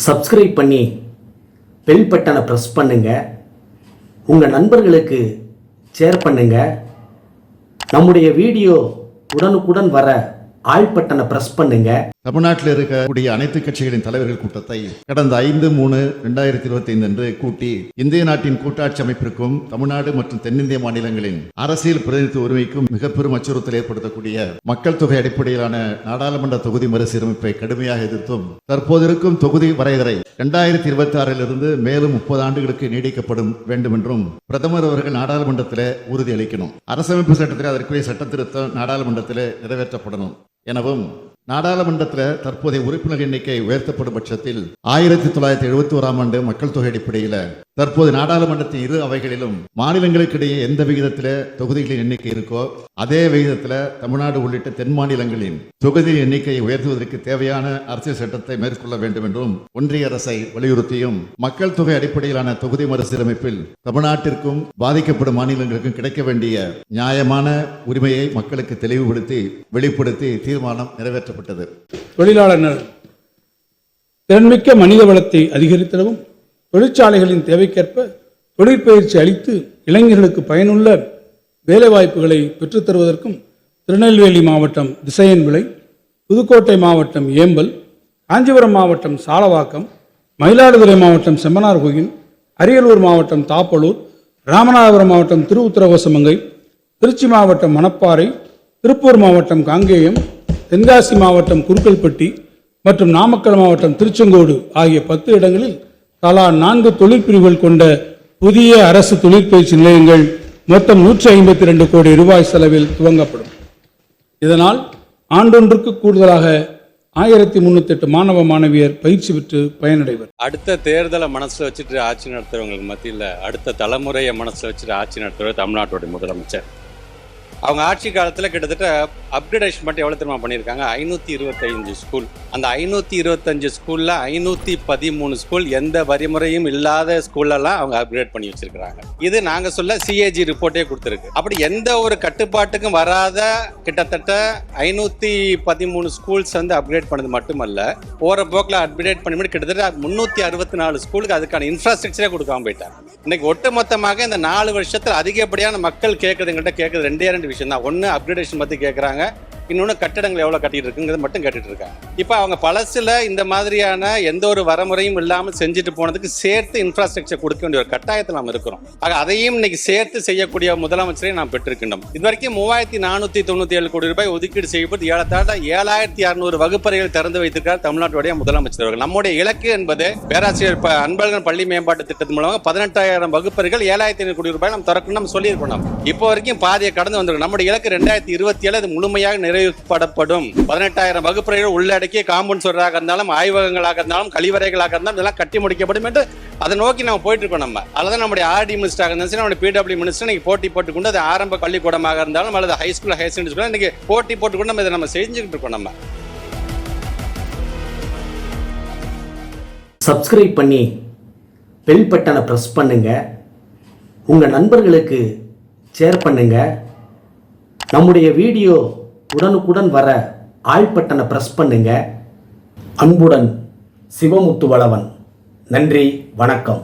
Subscribe பண்ணி bell பட்டனை press பண்ணுங்கள் உங்கள் நண்பர்களுக்கு ஷேர் பண்ணுங்கள் நம்முடைய வீடியோ உடனுக்குடன் வர ஆள் பட்டனை ப்ரெஸ் பண்ணுங்கள் தமிழ்நாட்டில் இருக்கக்கூடிய அனைத்து கட்சிகளின் தலைவர்கள் கூட்டத்தை கடந்த ஐந்து மூணு இரண்டாயிரத்தி இருபத்தி ஐந்து அன்று கூட்டி இந்திய நாட்டின் கூட்டாட்சி அமைப்பிற்கும் தமிழ்நாடு மற்றும் தென்னிந்திய மாநிலங்களின் அரசியல் பிரதிநிதித்துவ உரிமைக்கும் மிக பெரும் அச்சுறுத்தல் ஏற்படுத்தக்கூடிய மக்கள் தொகை அடிப்படையிலான நாடாளுமன்ற தொகுதி மறுசீரமைப்பை கடுமையாக எதிர்த்தும் தற்போது இருக்கும் தொகுதி வரையறை இரண்டாயிரத்தி இருபத்தி ஆறிலிருந்து மேலும் முப்பது ஆண்டுகளுக்கு நீடிக்கப்படும் வேண்டும் என்றும் பிரதமர் அவர்கள் நாடாளுமன்றத்தில் உறுதியளிக்கணும். அரசமைப்பு சட்டத்தில் அதற்குரிய சட்ட திருத்தம் நாடாளுமன்றத்தில் நிறைவேற்றப்படணும். எனவும் நாடாளுமன்றத்தில் தற்போதைய உறுப்பினர் எண்ணிக்கை உயர்த்தப்படும் பட்சத்தில் ஆயிரத்தி தொள்ளாயிரத்தி எழுபத்தி ஓராம் ஆண்டு மக்கள் தொகை அடிப்படையில் தற்போது நாடாளுமன்றத்தின் இரு அவைகளிலும் மாநிலங்களுக்கு இடையே எந்த விகிதத்தில் தொகுதிகளின் எண்ணிக்கை இருக்கோ அதே விகிதத்தில் தமிழ்நாடு உள்ளிட்ட தென் மாநிலங்களின் தொகுதியின் எண்ணிக்கையை உயர்த்துவதற்கு தேவையான அரசியல் சட்டத்தை மேற்கொள்ள வேண்டும் என்றும் ஒன்றிய அரசை வலியுறுத்தியும் மக்கள் தொகை அடிப்படையிலான தொகுதி மறுசீரமைப்பில் தமிழ்நாட்டிற்கும் பாதிக்கப்படும் மாநிலங்களுக்கும் கிடைக்க வேண்டிய நியாயமான உரிமையை மக்களுக்கு தெளிவுபடுத்தி வெளிப்படுத்தி தீர்மானம் நிறைவேற்றப்பட்டது. தொழிலாளர் திறன்மிக்க மனித வளத்தை அதிகரித்திடவும் தொழிற்சாலைகளின் தேவைக்கேற்ப தொழிற்பயிற்சி அளித்து இளைஞர்களுக்கு பயனுள்ள வேலைவாய்ப்புகளை பெற்றுத்தருவதற்கும் திருநெல்வேலி மாவட்டம் திசையன் விலை புதுக்கோட்டை மாவட்டம் ஏம்பல் காஞ்சிபுரம் மாவட்டம் சாலவாக்கம் மயிலாடுதுறை மாவட்டம் செம்மனார் கோயில் அரியலூர் மாவட்டம் தாப்பலூர் ராமநாதபுரம் மாவட்டம் திருவுத்தரகோசமங்கை திருச்சி மாவட்டம் மணப்பாறை திருப்பூர் மாவட்டம் காங்கேயம் தென்காசி மாவட்டம் குருக்கல்பட்டி மற்றும் நாமக்கல் மாவட்டம் திருச்செங்கோடு ஆகிய பத்து இடங்களில் தலா நான்கு தொழிற்பிரிவுகள் கொண்ட புதிய அரசு தொழிற்பயிற்சி நிலையங்கள் மொத்தம் நூற்றி ஐம்பத்தி ரெண்டு கோடி ரூபாய் செலவில் துவங்கப்படும். இதனால் ஆண்டொன்றுக்கு கூடுதலாக ஆயிரத்தி முன்னூத்தி எட்டு மாணவ மாணவியர் பயிற்சி பெற்று பயனடைவர். அடுத்த தேர்தலை மனசுல வச்சுட்டு ஆட்சி நடத்துறவங்களுக்கு மத்தியில் அடுத்த தலைமுறையை மனசுல வச்சுட்டு ஆட்சி நடத்துறவர் தமிழ்நாட்டுடைய முதலமைச்சர். அவங்க ஆட்சி காலத்தில் கிட்டத்தட்ட அப்கிரேடேஷன் மட்டும் எவ்வளோ தெரியுமா பண்ணியிருக்காங்க? ஐநூற்றி இருபத்தஞ்சு ஸ்கூல் அந்த ஐநூற்றி இருபத்தஞ்சு ஸ்கூலில் ஐநூற்றி பதிமூணு ஸ்கூல் எந்த வரிமுறையும் இல்லாத ஸ்கூல்லலாம் அவங்க அப்கிரேட் பண்ணி வச்சிருக்கிறாங்க. இது நாங்கள் சொல்ல சிஏஜி ரிப்போர்ட்டே கொடுத்துருக்கு. அப்படி எந்த ஒரு கட்டுப்பாட்டுக்கும் வராத கிட்டத்தட்ட ஐநூற்றி பதிமூணு ஸ்கூல்ஸ் வந்து அப்கிரேட் பண்ணது மட்டுமல்ல போகிற போக்கில் அப்கிரேட் பண்ணி கிட்டத்தட்ட முந்நூற்றி அறுபத்தி நாலு ஸ்கூலுக்கு அதுக்கான இன்ஃப்ராஸ்ட்ரக்சரே கொடுக்காம போயிட்டாங்க. இன்னைக்கு ஒட்டுமொத்தமாக இந்த நாலு வருஷத்தில் அதிகப்படியான மக்கள் கேட்குறதுங்கள்ட்ட கேட்குறது ரெண்டே ரெண்டு விஷயம் தான் ஒன்று அப்கிரேடேஷன் பற்றி கேட்குறாங்க இன்னொன்று கட்டடங்கள் எவ்வளோ கட்டிட்டு இருக்குங்கிறது மட்டும் கேட்டுட்டு இருக்காங்க இப்போ அவங்க பழசில் இந்த மாதிரியான எந்த ஒரு வரமுறையும் இல்லாமல் செஞ்சுட்டு போனதுக்கு சேர்த்து இன்ஃப்ராஸ்ட்ரக்சர் கொடுக்க வேண்டிய ஒரு கட்டாயத்தில் நாம் இருக்கிறோம். ஆக அதையும் இன்னைக்கு சேர்த்து செய்யக்கூடிய முதலமைச்சரை நாம் பெற்றிருக்கின்றோம். இது வரைக்கும் மூவாயிரத்தி நானூற்றி தொண்ணூற்றி ஏழு கோடி ரூபாய் ஒதுக்கீடு செய்யப்பட்டு ஏழத்தாண்ட ஏழாயிரத்தி அறுநூறு வகுப்பறைகள் திறந்து வைத்திருக்கார் தமிழ்நாட்டுடைய முதலமைச்சர் அவர்கள். நம்முடைய இலக்கு என்பது பேராசிரியர் அன்பழகன் பள்ளி மேம்பாட்டு திட்டத்தின் மூலமாக பதினெட்டாயிரம் வகுப்பறைகள் ஏழாயிரத்தி ஐநூறு கோடி ரூபாய் நம்ம திறக்கணும் நம்ம சொல்லியிருக்கோம் இப்போ வரைக்கும் பாதியை கடந்து வந்திருக்கோம். நம்முடைய இலக்கு ரெண்டாயிரத்தி இருபத்தி ஏழு அது முழுமையாக உபயோகப்படப்படும் பதினெட்டாயிரம் வகுப்பறைகள் உள்ளடக்கிய காம்பவுண்ட் சுவராக இருந்தாலும் ஆய்வகங்களாக இருந்தாலும் கழிவறைகளாக இருந்தாலும் இதெல்லாம் கட்டி முடிக்கப்படும் என்று அதை நோக்கி நம்ம போயிட்டு இருக்கோம் நம்ம. அல்லது நம்முடைய ஆர்டி மினிஸ்டராக இருந்தாலும் சரி நம்முடைய பிடபிள்யூ மினிஸ்டர் இன்னைக்கு போட்டி போட்டுக்கொண்டு அது ஆரம்ப பள்ளிக்கூடமாக இருந்தாலும் அல்லது high school higher secondary school இன்னைக்கு போட்டி போட்டுக்கொண்டு நம்ம இதை நம்ம செஞ்சுக்கிட்டு இருக்கோம் நம்ம. சப்ஸ்கிரைப் பண்ணி பெல் பட்டனை ப்ரெஸ் பண்ணுங்க. உங்கள் நண்பர்களுக்கு ஷேர் பண்ணுங்க. நம்முடைய வீடியோ உடனுக்குடன் வர ஆல் பட்டனை ப்ரெஸ் பண்ணுங்க. அன்புடன் சிவமுத்து வளவன் நன்றி வணக்கம்.